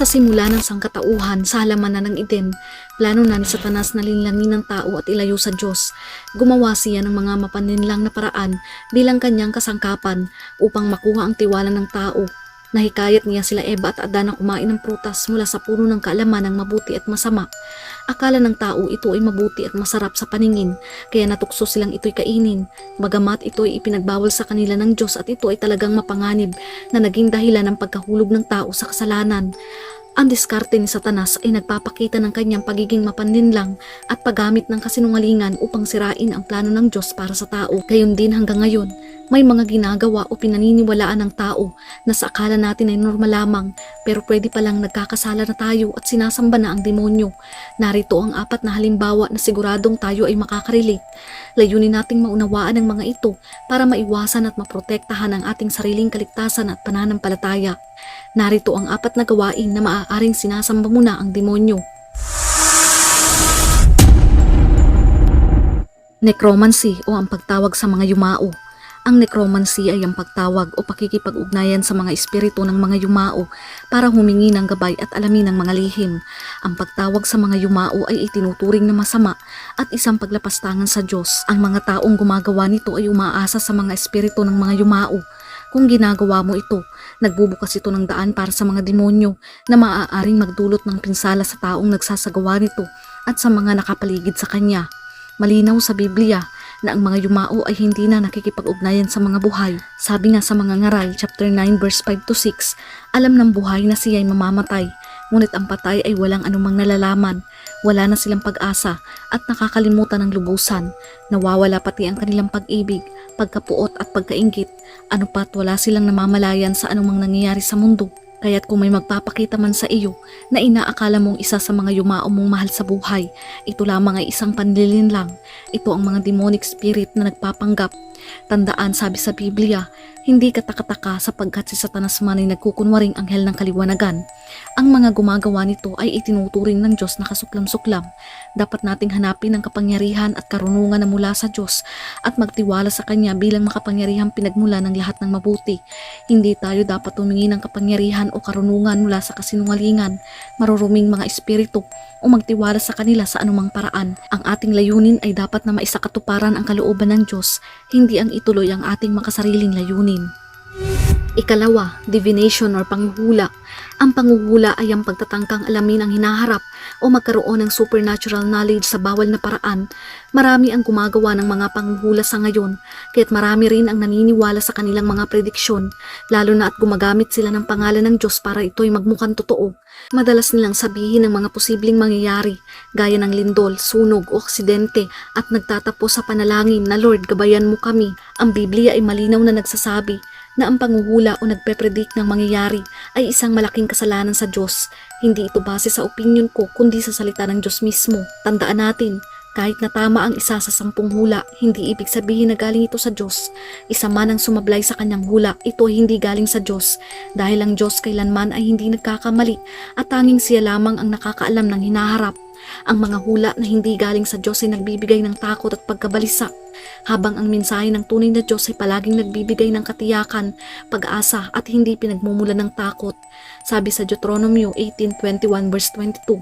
Sa simula ng sangkatauhan sa halaman na ng Eden, plano na ni Satanas na linlangin ng tao at ilayo sa Diyos. Gumawa siya ng mga mapaninlang na paraan bilang kanyang kasangkapan upang makuha ang tiwala ng tao. Nahikayat niya sila Eva at Adan na kumain ng prutas mula sa puno ng kaalaman ng mabuti at masama. Akala ng tao ito ay mabuti at masarap sa paningin, kaya natukso silang ito'y kainin. Bagamat ito ay ipinagbawal sa kanila ng Diyos at ito ay talagang mapanganib na naging dahilan ng pagkahulog ng tao sa kasalanan. Ang diskarte ni Satanas ay nagpapakita ng kanyang pagiging mapanlinlang at paggamit ng kasinungalingan upang sirain ang plano ng Diyos para sa tao. Gayon din hanggang ngayon, may mga ginagawa o pinaniniwalaan ng tao na sa akala natin ay normal lamang pero pwede palang nagkakasala na tayo at sinasamba na ang demonyo. Narito ang apat na halimbawa na siguradong tayo ay makakarelate. Layunin nating maunawaan ang mga ito para maiwasan at maprotektahan ang ating sariling kaligtasan at pananampalataya. Narito ang apat na gawain na maaaring sinasamba mo na ang demonyo. Necromancy o ang pagtawag sa mga yumao. Ang necromancy ay ang pagtawag o pakikipag-ugnayan sa mga espiritu ng mga yumao para humingi ng gabay at alamin ng mga lihim. Ang pagtawag sa mga yumao ay itinuturing na masama at isang paglapastangan sa Diyos. Ang mga taong gumagawa nito ay umaasa sa mga espiritu ng mga yumao. Kung ginagawa mo ito, nagbubukas ito ng daan para sa mga demonyo na maaaring magdulot ng pinsala sa taong nagsasagawa nito at sa mga nakapaligid sa kanya. Malinaw sa Biblia na ang mga yumao ay hindi na nakikipag-ugnayan sa mga buhay. Sabi nga sa mga ngaral, chapter 9 verse 5 to 6, alam ng buhay na siya ay mamamatay, ngunit ang patay ay walang anumang nalalaman. Wala na silang pag-asa at nakakalimutan ng lubusan. Nawawala pati ang kanilang pag-ibig, pagkapuot at pagkaingit. Ano pat wala silang namamalayan sa anumang nangyayari sa mundo. Kaya't kung may magpapakita man sa iyo na inaakala mong isa sa mga yumao mong mahal sa buhay, ito lamang ay isang panlilin lang. Ito ang mga demonic spirit na nagpapanggap. Tandaan sabi sa Biblia, hindi katakataka sapagkat si Satanas man ay nagkukunwaring anghel ng kaliwanagan. Ang mga gumagawa nito ay itinuturing ng Diyos na kasuklam-suklam. Dapat nating hanapin ang kapangyarihan at karunungan na mula sa Diyos at magtiwala sa Kanya bilang makapangyarihang pinagmula ng lahat ng mabuti. Hindi tayo dapat humingi ng kapangyarihan o karunungan mula sa kasinungalingan, maruruming mga espiritu o magtiwala sa kanila sa anumang paraan. Ang ating layunin ay dapat na maisakatuparan ang kalooban ng Diyos, hindi ang ituloy ang ating makasariling layunin. Janine. Ikalawa, divination or panghuhula. Ang panghuhula ay ang pagtatangkang alamin ang hinaharap o magkaroon ng supernatural knowledge sa bawal na paraan. Marami ang gumagawa ng mga panghuhula sa ngayon, kaya't marami rin ang naniniwala sa kanilang mga prediksyon, lalo na at gumagamit sila ng pangalan ng Diyos para ito'y magmukhang totoo. Madalas nilang sabihin ng mga posibleng mangyayari, gaya ng lindol, sunog o aksidente at nagtatapos sa panalangin na Lord, gabayan mo kami. Ang Biblia ay malinaw na nagsasabi na ang panguhula o nagpe-predict ng mangyayari ay isang malaking kasalanan sa Diyos. Hindi ito base sa opinion ko kundi sa salita ng Diyos mismo. Tandaan natin, kahit na tama ang isa sa sampung hula, hindi ibig sabihin na galing ito sa Diyos. Isa man ang sumablay sa kanyang hula, ito ay hindi galing sa Diyos. Dahil ang Diyos kailanman ay hindi nagkakamali at tanging siya lamang ang nakakaalam ng hinaharap. Ang mga hula na hindi galing sa Diyos ay nagbibigay ng takot at pagkabalisa, habang ang mensahe ng tunay na Diyos ay palaging nagbibigay ng katiyakan, pag-asa at hindi pinagmumula ng takot. Sabi sa Deuteronomio 18:21 verse 22,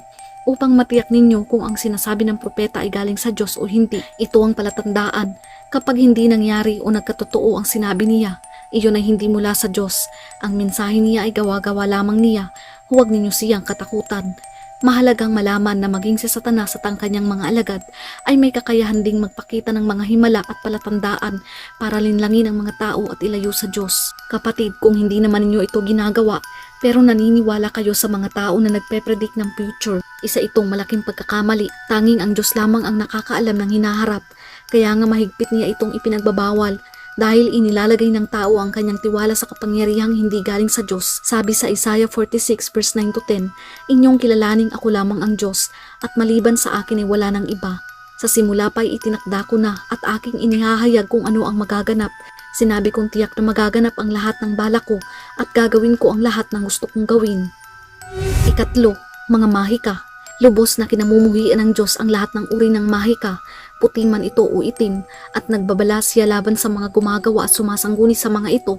upang matiyak ninyo kung ang sinasabi ng propeta ay galing sa Diyos o hindi. Ito ang palatandaan. Kapag hindi nangyari o nagkatotoo ang sinabi niya, iyon ay hindi mula sa Diyos. Ang mensahe niya ay gawa-gawa lamang niya. Huwag ninyo siyang katakutan. Mahalagang malaman na maging si Satanas at ang kanyang mga alagad ay may kakayahan ding magpakita ng mga himala at palatandaan para linlangin ang mga tao at ilayo sa Diyos. Kapatid, kung hindi naman ninyo ito ginagawa, pero naniniwala kayo sa mga tao na nagpe-predict ng future, isa itong malaking pagkakamali. Tanging ang Diyos lamang ang nakakaalam ng hinaharap, kaya nga mahigpit niya itong ipinagbabawal dahil inilalagay ng tao ang kanyang tiwala sa kapangyarihang hindi galing sa Diyos. Sabi sa Isaiah 46 verse 9 to 10, Inyong kilalaning ako lamang ang Diyos at maliban sa akin ay wala ng iba. Sa simula pa ay itinakda ko na at aking inihahayag kung ano ang magaganap. Sinabi kong tiyak na magaganap ang lahat ng balak ko at gagawin ko ang lahat ng gusto kong gawin. Ikatlo, mga mahika. Lubos na kinamumuhian ng Diyos ang lahat ng uri ng mahika, puti man ito o itim, at nagbabala siya laban sa mga gumagawa at sumasangguni sa mga ito.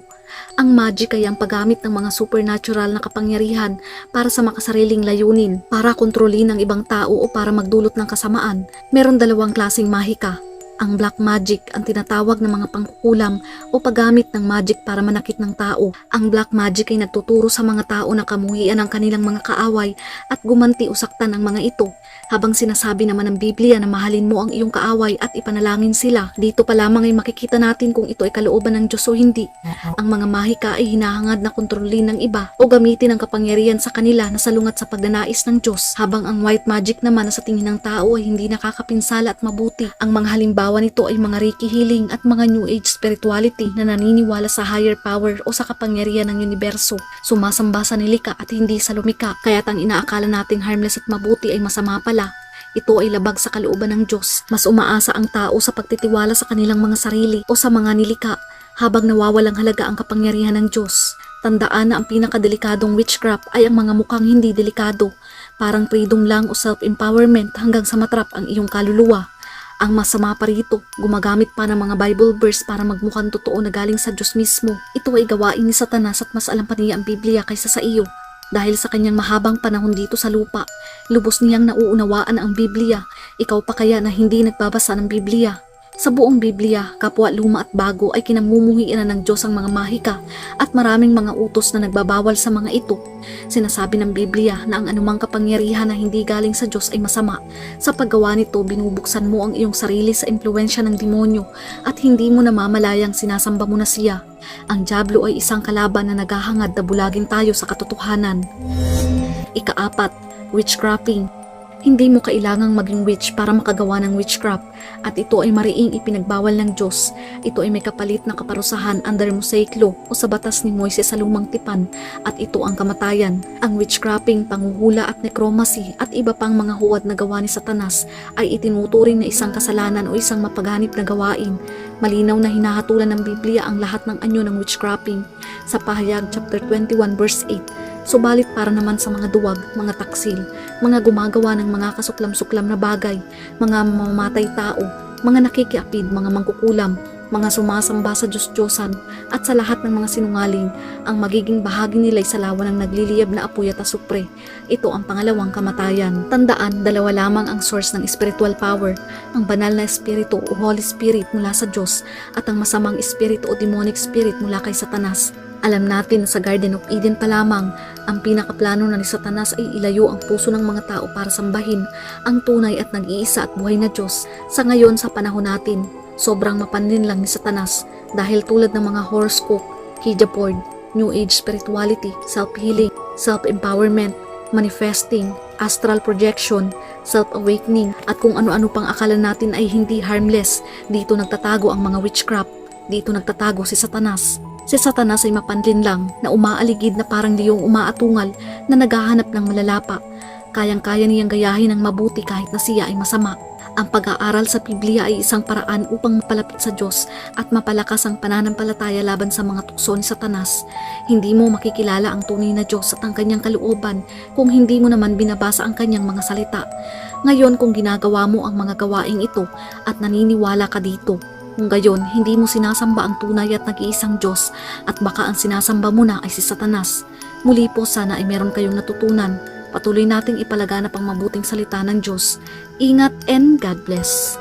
Ang magic ay ang paggamit ng mga supernatural na kapangyarihan para sa makasariling layunin, para kontrolin ang ibang tao o para magdulot ng kasamaan. Meron dalawang klasing mahika. Ang black magic ang tinatawag ng mga pangkukulam o paggamit ng magic para manakit ng tao. Ang black magic ay nagtuturo sa mga tao na kamuhian ang kanilang mga kaaway at gumanti o saktan ang mga ito. Habang sinasabi naman ng Biblia na mahalin mo ang iyong kaaway at ipanalangin sila, dito pa lamang ay makikita natin kung ito ay kalooban ng Diyos o hindi. Ang mga mahika ay hinahangad na kontrolin ng iba o gamitin ang kapangyarihan sa kanila na salungat sa pagdanais ng Diyos, habang ang white magic naman na sa tingin ng tao ay hindi nakakapinsala at mabuti. Ang mga halimbawa nito ay mga Reiki healing at mga New Age spirituality na naniniwala sa higher power o sa kapangyarihan ng universo. Sumasamba sa nilika at hindi sa lumika, kaya't ang inaakala nating harmless at mabuti ay masama pala ito ay labag sa kalooban ng Diyos. Mas umaasa ang tao sa pagtitiwala sa kanilang mga sarili o sa mga nilika habang nawawalang halaga ang kapangyarihan ng Diyos. Tandaan na ang pinakadelikadong witchcraft ay ang mga mukhang hindi delikado, parang freedom lang o self-empowerment hanggang sa matrap ang iyong kaluluwa. Ang masama pa rito, gumagamit pa ng mga Bible verse para magmukhang totoo na galing sa Diyos mismo. Ito ay gawain ni Satanas at mas alam pa niya ang Biblia kaysa sa iyo. Dahil sa kanyang mahabang panahon dito sa lupa, lubos niyang nauunawaan ang Biblia. Ikaw pa kaya na hindi nagbabasa ng Biblia? Sa buong Biblia, kapwa luma at bago ay kinamumuhian na ng Diyos ang mga mahika at maraming mga utos na nagbabawal sa mga ito. Sinasabi ng Biblia na ang anumang kapangyarihan na hindi galing sa Diyos ay masama. Sa paggawa nito, binubuksan mo ang iyong sarili sa impluensya ng demonyo at hindi mo namamalayang sinasamba mo na siya. Ang Diablo ay isang kalaban na naghahangad na bulagin tayo sa katotohanan. Ikaapat, witchcrafting. Hindi mo kailangang maging witch para makagawa ng witchcraft at ito ay mariing ipinagbawal ng Diyos. Ito ay may kapalit na kaparusahan under Mosaic Law o sa batas ni Moises sa lumang tipan at ito ang kamatayan. Ang witchcrafting, panguhula at necromancy at iba pang mga huwad na gawa ni Satanas ay itinuturing na isang kasalanan o isang mapaganip na gawain. Malinaw na hinahatulan ng Biblia ang lahat ng anyo ng witchcrafting sa pahayag chapter 21 verse 8 Subalit para naman sa mga duwag, mga taksil, mga gumagawa ng mga kasuklam-suklam na bagay, mga mamamatay tao, mga nakikiapid, mga mangkukulam, mga sumasamba sa Diyos-Diyosan at sa lahat ng mga sinungaling, ang magiging bahagi nila'y sa lawan ng nagliliyab na apoy at asupre. Ito ang pangalawang kamatayan. Tandaan, dalawa lamang ang source ng spiritual power, ang banal na espiritu o Holy Spirit mula sa Diyos at ang masamang espiritu o demonic spirit mula kay Satanas. Alam natin na sa Garden of Eden pa lamang, ang pinakaplano na ni Satanas ay ilayo ang puso ng mga tao para sambahin ang tunay at nag-iisa at buhay na Diyos. Sa ngayon sa panahon natin, sobrang mapanlin lang ni Satanas dahil tulad ng mga horoscope, Ouija board, New Age spirituality, self-healing, self-empowerment, manifesting, astral projection, self-awakening at kung ano-ano pang akala natin ay hindi harmless, dito nagtatago ang mga witchcraft, dito nagtatago si Satanas. Si Satanas ay mapanlin lang na umaaligid na parang liyong umaatungal na naghahanap ng malalapa. Kayang-kaya niyang gayahin ng mabuti kahit na siya ay masama. Ang pag-aaral sa Biblia ay isang paraan upang mapalapit sa Diyos at mapalakas ang pananampalataya laban sa mga tukso ni Satanas. Hindi mo makikilala ang tunay na Diyos at ang kanyang kalooban kung hindi mo naman binabasa ang kanyang mga salita. Ngayon kung ginagawa mo ang mga gawaing ito at naniniwala ka dito, kung gayon, hindi mo sinasamba ang tunay at nag-iisang Diyos at baka ang sinasamba mo na ay si Satanas. Muli po sana ay meron kayong natutunan. Patuloy nating ipalaganap ang mabuting salita ng Diyos. Ingat and God bless.